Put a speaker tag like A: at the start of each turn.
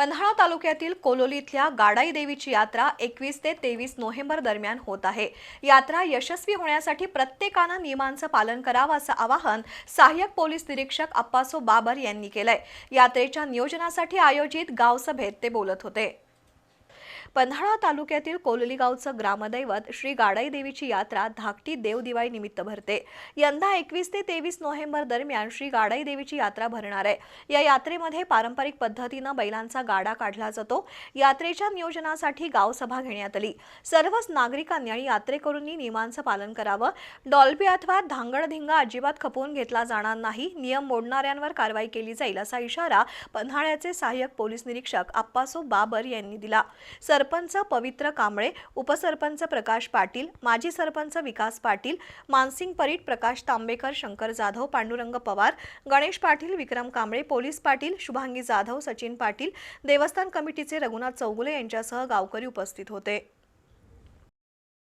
A: पन्हाळा तालुक्यातील कोलोली इथल्या गाडाई देवीची यात्रा एकवीस ते तेवीस नोव्हेंबर दरम्यान होत आहे. यात्रा यशस्वी होण्यासाठी प्रत्येकानं नियमांचं पालन करावं असं आवाहन सहाय्यक पोलीस निरीक्षक अप्पासो बाबर यांनी केलंय. यात्रेच्या नियोजनासाठी आयोजित गावसभेत ते बोलत होते. पन्हाळा तालुक्यातील कोलली गावचं ग्रामदैवत श्री गाडाई देवीची यात्रा धाकटी देवदिवाळी निमित्त भरते. यंदा एकवीस ते तेवीस नोव्हेंबर दरम्यान श्री गाडाई देवीची यात्रा भरणार आहे. या यात्रेमध्ये पारंपरिक पद्धतीनं बैलांचा गाडा काढला जातो. यात्रेच्या नियोजनासाठी गावसभा घेण्यात आली. सर्वच नागरिकांनी आणि यात्रेकरूंनी नियमांचं पालन करावं. डॉल्बी अथवा धांगडधिंगा अजिबात खपवून घेतला जाणार नाही. नियम मोडणाऱ्यांवर कारवाई केली जाईल असा इशारा पन्हाळ्याचे सहाय्यक पोलीस निरीक्षक अप्पासो बाबर यांनी दिला. सरपंच पवित्र कांबळे उपसरपंच प्रकाश पाटील माजी सरपंच विकास पाटील मानसिंग परीट प्रकाश तांबेकर शंकर जाधव पांडुरंग पवार गणेश पाटील विक्रम कांबळे पोलीस पाटील शुभांगी जाधव सचिन पाटील देवस्थान कमिटीचे रघुनाथ चौगुले यांच्यासह गावकरी उपस्थित होते.